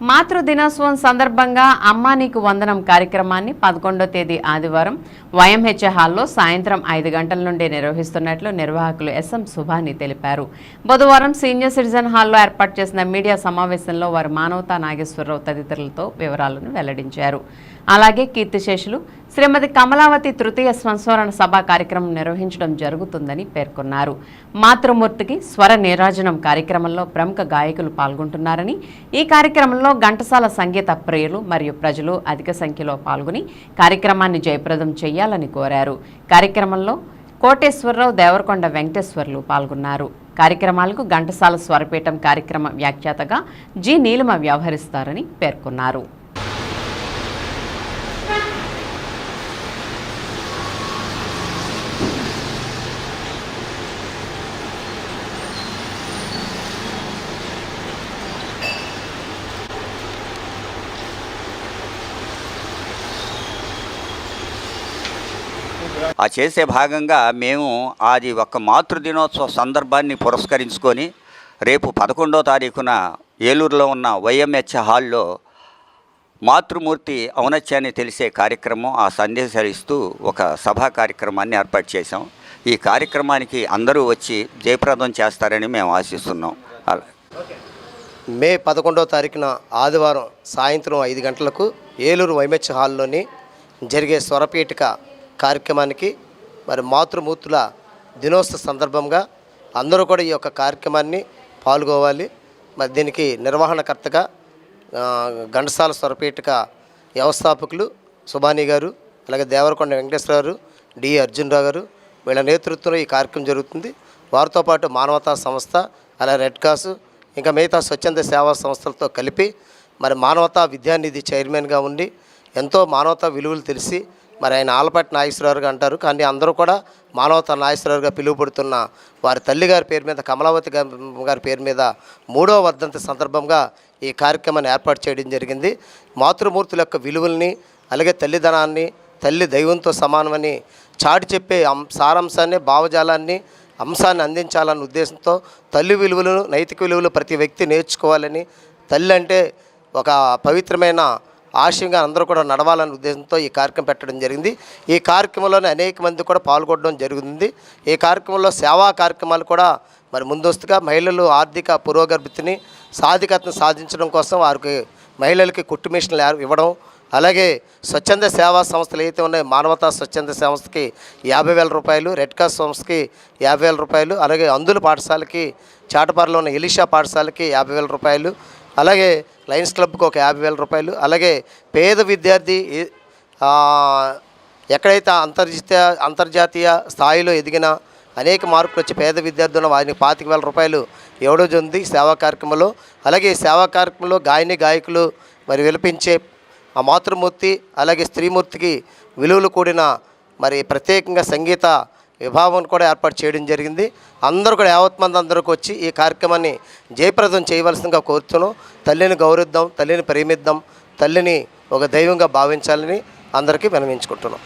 మాతృ దినోత్సవం సందర్భంగా అమ్మా నీకు వందనం కార్యక్రమాన్ని పదకొండో తేదీ ఆదివారం వైఎంహెచ్ఏ హాల్లో సాయంత్రం ఐదు గంటల నుండి నిర్వహిస్తున్నట్లు నిర్వాహకులు ఎస్ఎం సుభాని తెలిపారు. బుధవారం సీనియర్ సిటిజన్ హాల్లో ఏర్పాటు చేసిన మీడియా సమావేశంలో వారు మానవతా నాగేశ్వరరావు తదితరులతో వివరాలను వెల్లడించారు. అలాగే కీర్తిశేషులు శ్రీమతి కమలావతి తృతీయ సంస్మరణ సభ కార్యక్రమం నిర్వహించడం జరుగుతుందని పేర్కొన్నారు. మాతృమూర్తికి స్వర నీరాజనం కార్యక్రమంలో ప్రముఖ గాయకులు పాల్గొంటున్నారని ఈ కార్యక్రమంలో ఘంటసాల సంగీత ప్రియులు మరియు ప్రజలు అధిక సంఖ్యలో పాల్గొని కార్యక్రమాన్ని జయప్రదం చేయాలని కోరారు. కార్యక్రమంలో కోటేశ్వరరావు దేవరకొండ వెంకటేశ్వర్లు పాల్గొన్నారు. కార్యక్రమాలకు ఘంటసాల స్వరపీఠం కార్యక్రమ వ్యాఖ్యాతగా జి. నీలిమ వ్యవహరిస్తారని పేర్కొన్నారు. ఆ చేసే భాగంగా మేము అది ఒక మాతృ దినోత్సవ సందర్భాన్ని పురస్కరించుకొని రేపు పదకొండో తారీఖున ఏలూరులో ఉన్న వైఎంహెచ్ హాల్లో మాతృమూర్తి ఔనత్యాన్ని తెలిసే కార్యక్రమం ఆ సందేశాలు ఇస్తూ ఒక సభా కార్యక్రమాన్ని ఏర్పాటు చేశాం. ఈ కార్యక్రమానికి అందరూ వచ్చి జయప్రదం చేస్తారని మేము ఆశిస్తున్నాం. అలా. మే పదకొండవ తారీఖున ఆదివారం సాయంత్రం ఐదు గంటలకు ఏలూరు వైమెచ్ హాల్లోని జరిగే స్వరపీఠిక కార్యక్రమానికి మరి మాతృమూర్తుల దినోత్సవ సందర్భంగా అందరూ కూడా ఈ యొక్క కార్యక్రమాన్ని పాల్గొవాలి. మరి దీనికి నిర్వహణకర్తగా ఘంటసాల స్వరపీఠిక వ్యవస్థాపకులు సుబాని గారు అలాగే దేవరకొండ వెంకటేశ్వర గారు డి అర్జునరావు గారు వీళ్ళ నేతృత్వంలో ఈ కార్యక్రమం జరుగుతుంది. వారితో పాటు మానవతా సంస్థ అలాగే రెడ్ క్రాస్ ఇంకా మిగతా స్వచ్ఛంద సేవా సంస్థలతో కలిపి మరి మానవతా విద్యానిధి చైర్మన్గా ఉండి ఎంతో మానవతా విలువలు తెలిసి మరి ఆయన ఆలపాటి నాగేశ్వరరావు అంటారు. కానీ అందరూ కూడా మానవత నాగేశ్వరరావుగా పిలువబడుతున్న వారి తల్లి గారి పేరు మీద కమలావతి గారి పేరు మీద మూడవ వర్ధంతి సందర్భంగా ఈ కార్యక్రమాన్ని ఏర్పాటు చేయడం జరిగింది. మాతృమూర్తుల యొక్క విలువల్ని అలాగే తల్లిదనాన్ని తల్లి దైవంతో సమానమని చాటి చెప్పే అం సారాంశాన్ని భావజాలాన్ని అంశాన్ని అందించాలన్న ఉద్దేశంతో తల్లి విలువలను నైతిక విలువలు ప్రతి వ్యక్తి నేర్చుకోవాలని తల్లి అంటే ఒక పవిత్రమైన ఆశయంగా అందరూ కూడా నడవాలనే ఉద్దేశంతో ఈ కార్యక్రమం పెట్టడం జరిగింది. ఈ కార్యక్రమంలోనే అనేక మంది కూడా పాల్గొనడం జరుగుతుంది ఈ కార్యక్రమంలో సేవా కార్యక్రమాలు కూడా మరి ముందస్తుగా మహిళలు ఆర్థిక పురోగతిని సాధికతను సాధించడం కోసం వారికి మహిళలకి కుట్టు మిషన్లు ఇవ్వడం అలాగే స్వచ్ఛంద సేవా సంస్థలు ఏవైతే ఉన్నాయో మానవతా స్వచ్ఛంద సంస్థకి యాభై వేల రూపాయలు రెడ్ క్రాస్ సంస్థకి యాభై వేల రూపాయలు అలాగే అందుల పాఠశాలకి చాటపారలో ఉన్న ఎలిషా పాఠశాలకి యాభై వేల రూపాయలు అలాగే లయన్స్ క్లబ్కి ఒక యాభై వేల రూపాయలు అలాగే పేద విద్యార్థి ఎక్కడైతే అంతర్జాతీయ అంతర్జాతీయ స్థాయిలో ఎదిగిన అనేక మార్పులు వచ్చి పేద విద్యార్థులను వారికి పాతిక వేల రూపాయలు ఇవ్వడం సేవా కార్యక్రమంలో. అలాగే సేవా కార్యక్రమంలో గాయని గాయకులు మరి విలపించే ఆ మాతృమూర్తి అలాగే స్త్రీమూర్తికి విలువలు కూడిన మరి ప్రత్యేకంగా సంగీత విభావం కూడా ఏర్పాటు చేయడం జరిగింది. అందరూ కూడా యావత్ మంది అందరికి వచ్చి ఈ కార్యక్రమాన్ని జయప్రదం చేయవలసిందిగా కోరుతున్నాం. తల్లిని గౌరవిద్దాం తల్లిని ప్రేమిద్దాం తల్లిని ఒక దైవంగా భావించాలని అందరికీ వినవించుకుంటున్నాం.